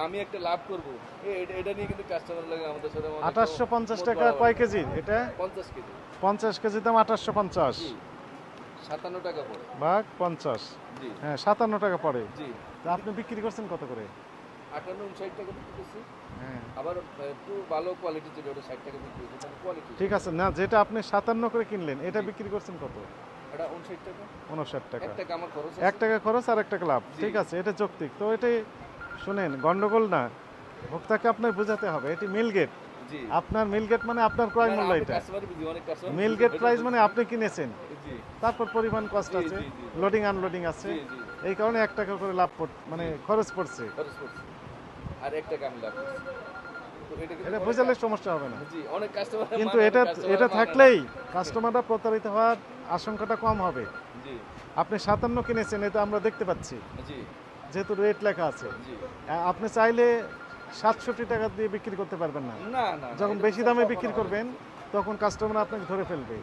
আমি একটা লাভ করব। এটা- এটা নিয়ে কিন্তু কাস্টমার লাগে আমাদের সাথে অনেক। আঠাশশো পঞ্চাশ মত টাকা কয় কেজি? এটা? পঞ্চাশ কেজি। পঞ্চাশ কেজি দাম আঠাশশো পঞ্চাশ। জি। সাতান্ন টাকা পড়ে। ভাগ পঞ্চাশ। জি। হ্যাঁ সাতান্ন টাকা পড়ে। জি। তা আপনি বিক্রি করছেন কত করে? আটান্ন উনষাট টাকা বিক্রি করছি। হ্যাঁ। আবার একটু ভালো কোয়ালিটি যেটা ওটা টাকা বিক্রি করছি কোয়ালিটি ঠিক আছে না যেটা আপনি সাতান্ন করে কিনলেন এটা বিক্রি করছেন কত? এটা উনষাট টাকা। উনষাট টাকা। এক টাকা আমার খরচ এক টাকা খরচ আর এক টাকা লাভ ঠিক আছে এটা যৌক্তিক। তো এটাই শুনেন গন্ডগোল না। ভোক্তাকে আপনার বোঝাতে হবে এটি মিল গেট আপনার মিল গেট মানে আপনার ক্রয় মূল্য এটা। মিল গেট প্রাইস মানে আপনি কিনেছেন। তারপর পরিমাণ কস্ট জি, আছে। লোডিং আনলোডিং আছে। এই কারণে এক টাকা করে লাভ মানে খরচ পড়ছে। আর এক টাকা আমি লাভ এটা বোঝালে সমস্যা হবে না। কিন্তু এটা এটা থাকলেই কাস্টমাররা প্রতারিত হওয়ার আশঙ্কাটা কম হবে। আপনি সাতান্ন কিনেছেন এটা আমরা দেখতে পাচ্ছি। যেহেতু রেট লেখা আছে। আপনি চাইলে সাতষট্টি টাকা দিয়ে বিক্রি করতে পারবেন না। যখন বেশি দামে বিক্রি করবেন তখন কাস্টমার আপনাকে ধরে ফেলবে।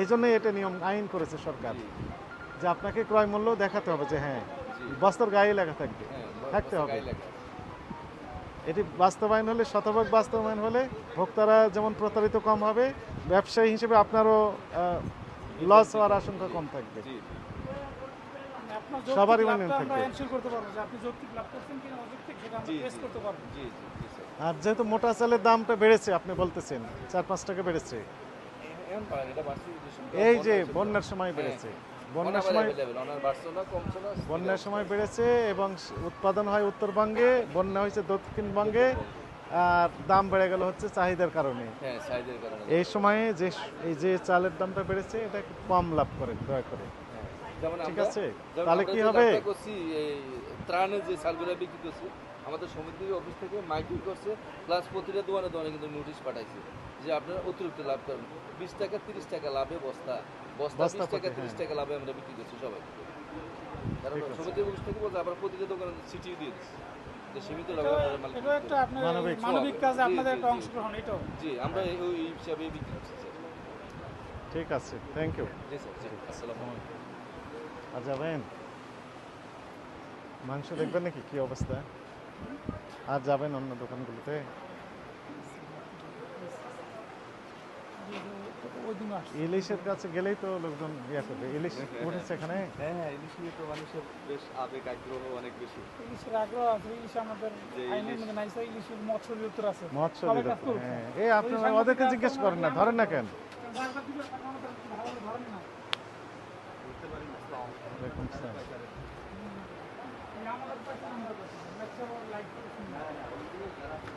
এই জন্যই এটা নিয়ম আইন করেছে সরকার। যে আপনাকে ক্রয় মূল্য দেখাতে হবে যে হ্যাঁ বস্তার গায়ে লেখা থাকবে হ্যাঁ থাকতে হবে। এটি বাস্তবায়ন হলে শতভাগ বাস্তবায়ন হলে ভোক্তারা যেমন প্রতারিত কম হবে ব্যবসায়ী হিসেবে আপনারও লস হওয়ার আশঙ্কা কম থাকবে। সবারই মানে করতে পারব যে আপনি যৌক্তিক লাভ করছেন কিনা অযৌক্তিক সেটা আমরা টেস্ট করতে পারব। জি জি জি আর যেহেতু মোটা চালের দামটা বেড়েছে আপনি বলতেছেন চার পাঁচ টাকা বেড়েছে। এই যে বন্যার সময়। বেড়েছে। বন্যার সময় বন্যার সময় বেড়েছে এবং উৎপাদন হয় উত্তরবঙ্গে বন্যা হয়েছে দক্ষিণবঙ্গে আর দাম বেড়ে গেল হচ্ছে চাহিদার কারণে। হ্যাঁ এই সময়ে যে এই যে চালের দামটা বেড়েছে এটা কম লাভ করে দয়া করে। ঠিক আছে যেমন তাহলে আমরা কি হবে? লাভটা করছি, এই ত্রাণের যে চালগুলো বিক্রি করছি আমাদের সমিতির অফিস থেকে মাইকিং করছে প্লাস প্রতিটা দোকানে দোকানে কিন্তু নোটিশ পাঠাইছে যে আপনারা অতিরিক্ত লাভ করেন। বিশ টাকা তিরিশ টাকা লাভে বস্তা বস্তা বিশ টাকা তিরিশ হ্যাঁ। টাকা লাভে আমরা বিক্রি করছি সবাই। কারণ সমিতির অফিস থেকে বলছে আবার প্রতিটা দোকানে সিটিও দিয়ে দিচ্ছি। যে সীমিত লাভে আপনারা মাল এটা বিক্রি একটা করুন। আপনার মানবিক মানবিক কাজে জি, আপনাদের জি, একটা জি। অংশগ্রহণ এটাও। জি আমরা এই ওই হিসাবে বিক্রি করছি স্যার। ঠিক আছে থ্যাংক ইউ জি স্যার আসসালামু আলাইকুম। আর যাবেন? মাংস দেখবেন নাকি? কি অবস্থা? আর যাবেন অন্য দোকানগুলোতে? ইলিশের কাছে গেলেই তো লোকজন ইয়া করবে। ইলিশ উঠেছে এখানে? হ্যাঁ হ্যাঁ ইলিশ নিয়ে তো মানুষের বেশ আবেগ আগ্রহ অনেক বেশি। ইলিশের আগ্রহ আছে ইলিশ আমাদের আইনের নাইছে ইলিশের মৎস্য অধিদপ্তর আছে। মৎস্য অধিদপ্তর, হ্যাঁ। এই আপনি ওই সাংবাদিকরা ওদেরকে জিজ্ঞেস করেন না ধরেন না কেন? ভালো ধরেন না। Thank you.